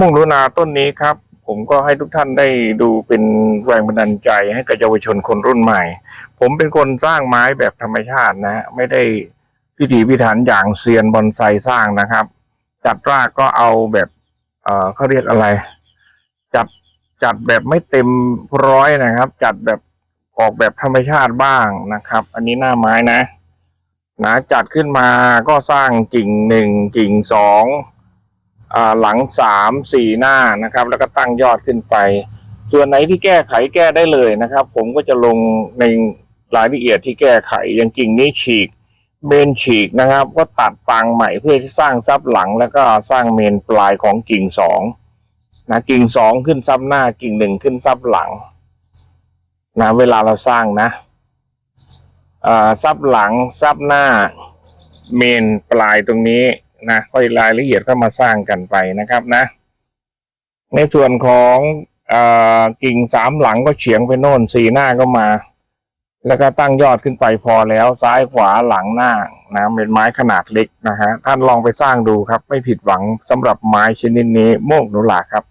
มุ่งรุนาต้นนี้ครับ ผมก็ให้ทุกท่านได้ดูเป็นแรงบันดาลใจให้กับเยาวชนคนรุ่นใหม่ ผมเป็นคนสร้างไม้แบบธรรมชาตินะ ไม่ได้พิถีพิถันอย่างเซียนบอนไซสร้างนะครับ จัดรากก็เอาแบบเออเขาเรียกอะไร จัดจัดแบบไม่เต็มร้อยนะครับ จัดแบบออกแบบธรรมชาติบ้างนะครับ อันนี้หน้าไม้นะนะจัดขึ้นมาก็สร้างกิ่งหนึ่งกิ่งสอง หลังสามสี่หน้านะครับ แล้วก็ตั้งยอดขึ้นไป ส่วนไหนที่แก้ไขแก้ได้เลยนะครับ ผมก็จะลงในรายละเอียดที่แก้ไขอย่างกิ่งนี้ฉีกเมนฉีกนะครับ ก็ตัดปางใหม่เพื่อที่สร้างซับหลังแล้วก็สร้างเมนปลายของกิ่งสองนะกิ่งสองขึ้นซับหน้ากิ่งหนึ่งขึ้นซับหลังนะเวลาเราสร้างนะอ่ซับหลังซับหน้าเมนปลายตรงนี้ นะค่อยรายละเอียดก็มาสร้างกันไปนะครับนะ ในส่วนของอกิ่งสามหลังก็เฉียงไปโน่นสี่หน้าก็มา แล้วก็ตั้งยอดขึ้นไปพอแล้วซ้ายขวาหลังหน้านะเป็นไม้ขนาดเล็กนะฮะท่านลองไปสร้างดูครับ ไม่ผิดหวังสำหรับไม้ชนิดนี้โมกหนุหลาครับ